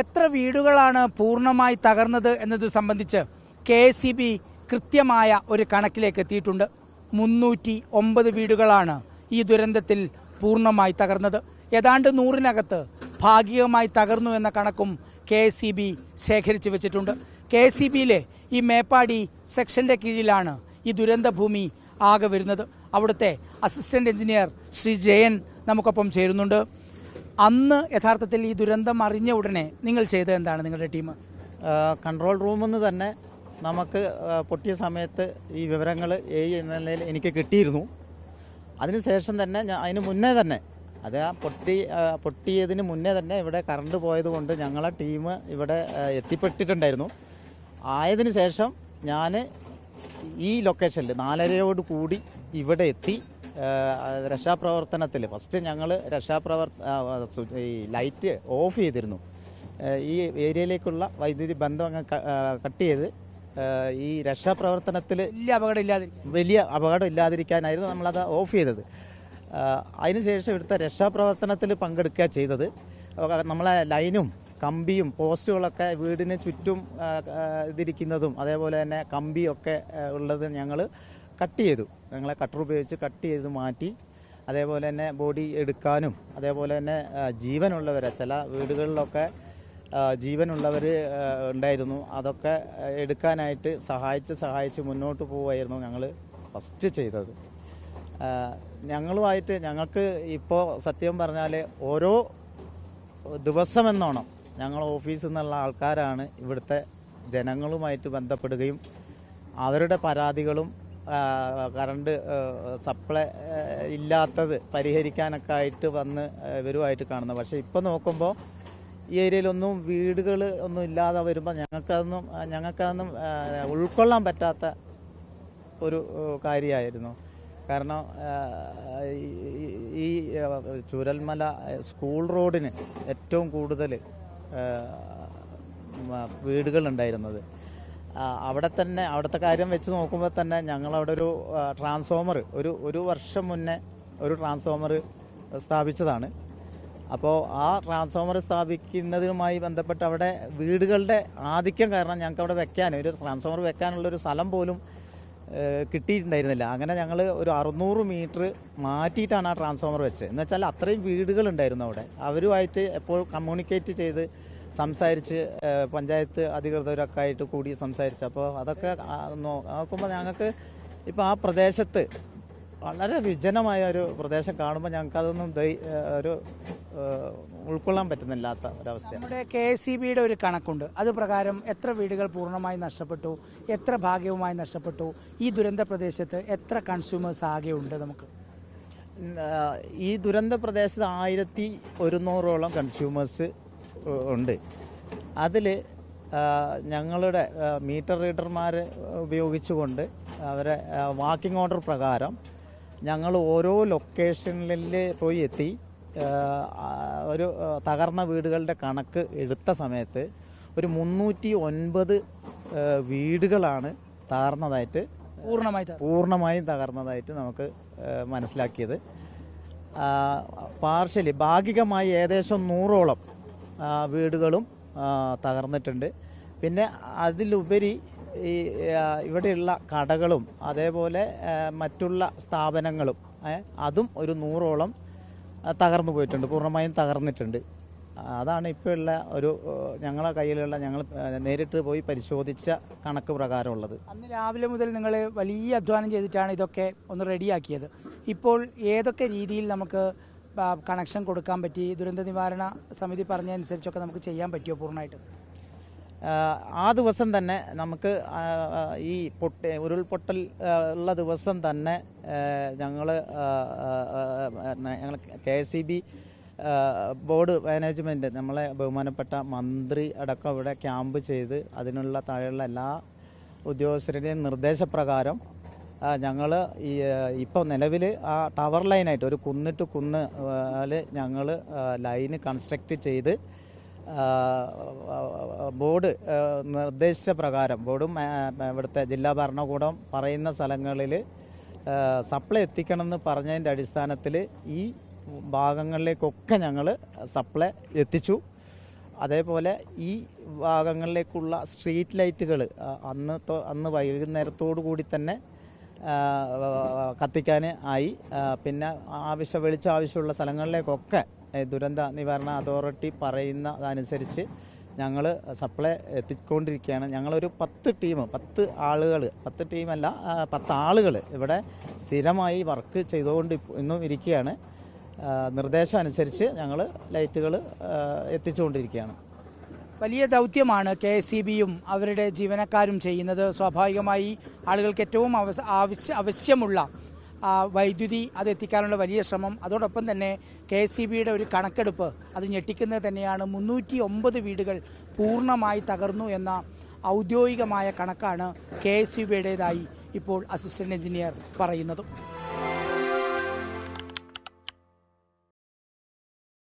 എത്ര വീടുകളാണ് പൂർണമായി തകർന്നത് എന്നത് സംബന്ധിച്ച് കെ എസ് കൃത്യമായ ഒരു കണക്കിലേക്ക് എത്തിയിട്ടുണ്ട്. മുന്നൂറ്റി ഒമ്പത് വീടുകളാണ് ഈ ദുരന്തത്തിൽ പൂർണമായി തകർന്നത്. ഏതാണ്ട് നൂറിനകത്ത് ഭാഗികമായി തകർന്നു എന്ന കണക്കും കെ സി ബി ശേഖരിച്ചു വെച്ചിട്ടുണ്ട്. കെ സി ബിയിലെ ഈ മേപ്പാടി സെക്ഷന്റെ കീഴിലാണ് ഈ ദുരന്തഭൂമി ആകെ വരുന്നത്. അവിടുത്തെ അസിസ്റ്റന്റ് എഞ്ചിനീയർ ശ്രീ ജയൻ നമുക്കൊപ്പം ചേരുന്നുണ്ട്. അന്ന് യഥാർത്ഥത്തിൽ ഈ ദുരന്തം അറിഞ്ഞ ഉടനെ നിങ്ങൾ ചെയ്തത് എന്താണ് നിങ്ങളുടെ ടീം? കൺട്രോൾ റൂമിൽ തന്നെ നമുക്ക് പൊട്ടിയ സമയത്ത് ഈ വിവരങ്ങൾ എ എന്ന നിലയിൽ എനിക്ക് കിട്ടിയിരുന്നു. അതിനുശേഷം തന്നെ ഞാൻ അതിന് മുന്നേ തന്നെ അത് ആ പൊട്ടി പൊട്ടിയതിന് മുന്നേ തന്നെ ഇവിടെ കറണ്ട് പോയതുകൊണ്ട് ഞങ്ങളെ ടീം ഇവിടെ എത്തിപ്പെട്ടിട്ടുണ്ടായിരുന്നു. ആയതിനു ശേഷം ഞാൻ ഈ ലൊക്കേഷനിൽ നാലരയോട് കൂടി ഇവിടെ എത്തി. രക്ഷാപ്രവർത്തനത്തിൽ ഫസ്റ്റ് ഞങ്ങൾ രക്ഷാപ്രവർത്ത ഈ ലൈറ്റ് ഓഫ് ചെയ്തിരുന്നു. ഈ ഏരിയയിലേക്കുള്ള വൈദ്യുതി ബന്ധം അങ്ങ് കട്ട് ചെയ്ത് ഈ രക്ഷാപ്രവർത്തനത്തിൽ വലിയ അപകടം ഇല്ലാതെ വലിയ അപകടം ഇല്ലാതിരിക്കാനായിരുന്നു നമ്മളത് ഓഫ് ചെയ്തത്. അതിനുശേഷം ഇവിടുത്തെ രക്ഷാപ്രവർത്തനത്തിൽ പങ്കെടുക്കുക ചെയ്തത്. നമ്മളെ ലൈനും കമ്പിയും പോസ്റ്റുകളൊക്കെ വീടിന് ചുറ്റും ഇതിരിക്കുന്നതും അതേപോലെ തന്നെ കമ്പിയൊക്കെ ഉള്ളത് ഞങ്ങൾ കട്ട് ചെയ്തു. ഞങ്ങളെ കട്ടർ ഉപയോഗിച്ച് കട്ട് ചെയ്ത് മാറ്റി അതേപോലെ തന്നെ ബോഡി എടുക്കാനും അതേപോലെ തന്നെ ജീവനുള്ളവരെ ചില വീടുകളിലൊക്കെ ജീവനുള്ളവർ ഉണ്ടായിരുന്നു. അതൊക്കെ എടുക്കാനായിട്ട് സഹായിച്ച് സഹായിച്ച് മുന്നോട്ട് പോവുമായിരുന്നു ഞങ്ങൾ ഫസ്റ്റ് ചെയ്തത്. ഞങ്ങളുമായിട്ട് ഞങ്ങൾക്ക് ഇപ്പോൾ സത്യം പറഞ്ഞാൽ ഓരോ ദിവസമെന്നോണം ഞങ്ങൾ ഓഫീസിൽ നിന്നുള്ള ആൾക്കാരാണ് ഇവിടുത്തെ ജനങ്ങളുമായിട്ട് ബന്ധപ്പെടുകയും അവരുടെ പരാതികളും കറണ്ട് സപ്ലൈ ഇല്ലാത്തത് പരിഹരിക്കാനൊക്കെ ആയിട്ട് വന്ന് വരുമായിട്ട് കാണുന്നത് പക്ഷേ ഇപ്പോൾ നോക്കുമ്പോൾ ഈ ഏരിയയിലൊന്നും വീടുകൾ ഒന്നും ഇല്ലാതെ വരുമ്പോൾ ഞങ്ങൾക്കതൊന്നും ഞങ്ങൾക്കതൊന്നും ഉൾക്കൊള്ളാൻ പറ്റാത്ത ഒരു കാര്യമായിരുന്നു. കാരണം ഈ- ചുരൽമല സ്കൂൾ റോഡിന് ഏറ്റവും കൂടുതൽ വീടുകളുണ്ടായിരുന്നത്. അവിടെ തന്നെ അവിടുത്തെ കാര്യം വെച്ച് നോക്കുമ്പോൾ തന്നെ ഞങ്ങളവിടെ ഒരു ട്രാൻസ്ഫോമർ ഒരു ഒരു വർഷം മുന്നേ ഒരു ട്രാൻസ്ഫോമർ സ്ഥാപിച്ചതാണ്. അപ്പോൾ ആ ട്രാൻസ്ഫോമർ സ്ഥാപിക്കുന്നതിനുമായി ബന്ധപ്പെട്ട് അവിടെ വീടുകളുടെ ആധിക്യം കാരണം ഞങ്ങൾക്ക് അവിടെ വെക്കാൻ ഒരു ട്രാൻസ്ഫോമർ വെക്കാനുള്ള ഒരു സ്ഥലം പോലും കിട്ടിയിട്ടുണ്ടായിരുന്നില്ല. അങ്ങനെ ഞങ്ങൾ ഒരു അറുന്നൂറ് മീറ്റർ മാറ്റിയിട്ടാണ് ആ ട്രാൻസ്ഫോമർ വെച്ചത്. എന്ന് വെച്ചാൽ അത്രയും വീടുകളുണ്ടായിരുന്നു അവിടെ. അവരുമായിട്ട് എപ്പോൾ കമ്മ്യൂണിക്കേറ്റ് ചെയ്ത് സംസാരിച്ച് പഞ്ചായത്ത് അധികൃതരൊക്കെ ആയിട്ട് കൂടി സംസാരിച്ച്. അപ്പോൾ അതൊക്കെ നോക്കുമ്പോൾ ഞങ്ങൾക്ക് ഇപ്പോൾ ആ പ്രദേശത്ത് വളരെ വിജനമായ ഒരു പ്രദേശം കാണുമ്പോൾ ഞങ്ങൾക്ക് അതൊന്നും ഒരു ഉൾക്കൊള്ളാൻ പറ്റുന്നില്ലാത്ത ഒരവസ്ഥയാണ്. നമ്മുടെ കെ എസ് സി ബിയുടെ ഒരു കണക്കുണ്ട്. അത് പ്രകാരം എത്ര വീടുകൾ പൂർണമായി നഷ്ടപ്പെട്ടു? എത്ര ഭാഗ്യവുമായി നഷ്ടപ്പെട്ടു? ഈ ദുരന്ത പ്രദേശത്ത് എത്ര കൺസ്യൂമേഴ്സ് ആകെ ഉണ്ട് നമുക്ക്? ഈ ദുരന്ത പ്രദേശത്ത് ആയിരത്തി ഒരുന്നൂറോളം കൺസ്യൂമേഴ്സ് ഉണ്ട്. അതിൽ ഞങ്ങളുടെ മീറ്റർ റീഡർമാർ ഉപയോഗിച്ചുകൊണ്ട് അവരെ വാക്കിംഗ് ഓർഡർ പ്രകാരം ഞങ്ങൾ ഓരോ ലൊക്കേഷനിൽ പോയി എത്തി. ഒരു തകർന്ന വീടുകളുടെ കണക്ക് എടുത്ത സമയത്ത് ഒരു മുന്നൂറ്റി ഒൻപത് വീടുകളാണ് തകർന്നതായിട്ട് പൂർണമായി പൂർണമായും തകർന്നതായിട്ട് നമുക്ക് മനസ്സിലാക്കിയത്. പാർഷ്യലി ഭാഗികമായി ഏകദേശം നൂറോളം വീടുകളും തകർന്നിട്ടുണ്ട്. പിന്നെ അതിലുപരി ഈ ഇവിടെയുള്ള കടകളും അതേപോലെ മറ്റുള്ള സ്ഥാപനങ്ങളും അതും ഒരു നൂറോളം തകർന്നു പോയിട്ടുണ്ട്. പൂർണമായും തകർന്നിട്ടുണ്ട്. അതാണ് ഇപ്പോൾ ഉള്ള ഒരു ഞങ്ങളെ കയ്യിലുള്ള ഞങ്ങൾ നേരിട്ട് പോയി പരിശോധിച്ച കണക്ക് പ്രകാരമുള്ളത്. അന്ന് രാവിലെ മുതൽ നിങ്ങൾ വലിയ അധ്വാനം ചെയ്തിട്ടാണ് ഇതൊക്കെ ഒന്ന് റെഡിയാക്കിയത്. ഇപ്പോൾ ഏതൊക്കെ രീതിയിൽ നമുക്ക് കണക്ഷൻ കൊടുക്കാൻ പറ്റി ദുരന്ത നിവാരണ സമിതി പറഞ്ഞതനുസരിച്ചൊക്കെ നമുക്ക് ചെയ്യാൻ പറ്റിയോ പൂർണമായിട്ട്? ആ ദിവസം തന്നെ നമുക്ക് ഈ പൊട്ടി ഉരുൾപൊട്ടൽ ഉള്ള ദിവസം തന്നെ ഞങ്ങൾ ഞങ്ങൾ K S C B board management നമ്മളെ ബഹുമാനപ്പെട്ട മന്ത്രി അടക്കം ഇവിടെ ക്യാമ്പ് ചെയ്ത് അതിനുള്ള താഴെയുള്ള എല്ലാ ഉദ്യോഗസ്ഥരുടെയും നിർദ്ദേശപ്രകാരം ഞങ്ങൾ ഈ ഇപ്പോൾ നിലവിൽ ആ ടവർ ലൈനായിട്ട് ഒരു കുന്നിട്ട് കുന്ന് ഞങ്ങൾ ലൈന് കൺസ്ട്രക്റ്റ് ചെയ്ത് ബോർഡ് നിർദ്ദേശിച്ച പ്രകാരം ബോർഡും ഇവിടുത്തെ ജില്ലാ ഭരണകൂടം പറയുന്ന സ്ഥലങ്ങളിൽ സപ്ലൈ എത്തിക്കണമെന്ന് പറഞ്ഞതിന്റെ അടിസ്ഥാനത്തിൽ ഈ ഭാഗങ്ങളിലേക്കൊക്കെ ഞങ്ങൾ സപ്ലൈ എത്തിച്ചു. അതേപോലെ ഈ ഭാഗങ്ങളിലേക്കുള്ള സ്ട്രീറ്റ് ലൈറ്റുകൾ അന്ന് അന്ന് വൈകുന്നേരത്തോടു കൂടി തന്നെ കത്തിക്കാൻ ആയി. പിന്നെ ആവശ്യ വെളിച്ചം ആവശ്യമുള്ള സ്ഥലങ്ങളിലേക്കൊക്കെ ദുരന്ത നിവാരണ അതോറിറ്റി പറയുന്നതനുസരിച്ച് ഞങ്ങൾ സപ്ലൈ എത്തിക്കൊണ്ടിരിക്കുകയാണ്. ഞങ്ങളൊരു പത്ത് ടീം പത്ത് ആളുകൾ പത്ത് ടീമല്ല പത്ത് ആളുകൾ ഇവിടെ സ്ഥിരമായി വർക്ക് ചെയ്തുകൊണ്ട് ഇന്നും ഇരിക്കുകയാണ്. നിർദ്ദേശം അനുസരിച്ച് ഞങ്ങൾ ലൈറ്റുകൾ എത്തിച്ചുകൊണ്ടിരിക്കുകയാണ്. വലിയ ദൗത്യമാണ് കെ എസ് സി ബിയും അവരുടെ ജീവനക്കാരും ചെയ്യുന്നത്. സ്വാഭാവികമായി ആളുകൾക്ക് ഏറ്റവും ആവശ്യമുള്ള വൈദ്യുതി അത് എത്തിക്കാനുള്ള വലിയ ശ്രമം. അതോടൊപ്പം തന്നെ കെ എസ് സി ബിയുടെ ഒരു കണക്കെടുപ്പ് അത് ഞെട്ടിക്കുന്നത് തന്നെയാണ്. മുന്നൂറ്റി ഒമ്പത് വീടുകൾ പൂർണമായി തകർന്നു എന്ന ഔദ്യോഗികമായ കണക്കാണ് കെ എസ് സി ബിയുടേതായി ഇപ്പോൾ അസിസ്റ്റന്റ് എഞ്ചിനീയർ പറയുന്നതും.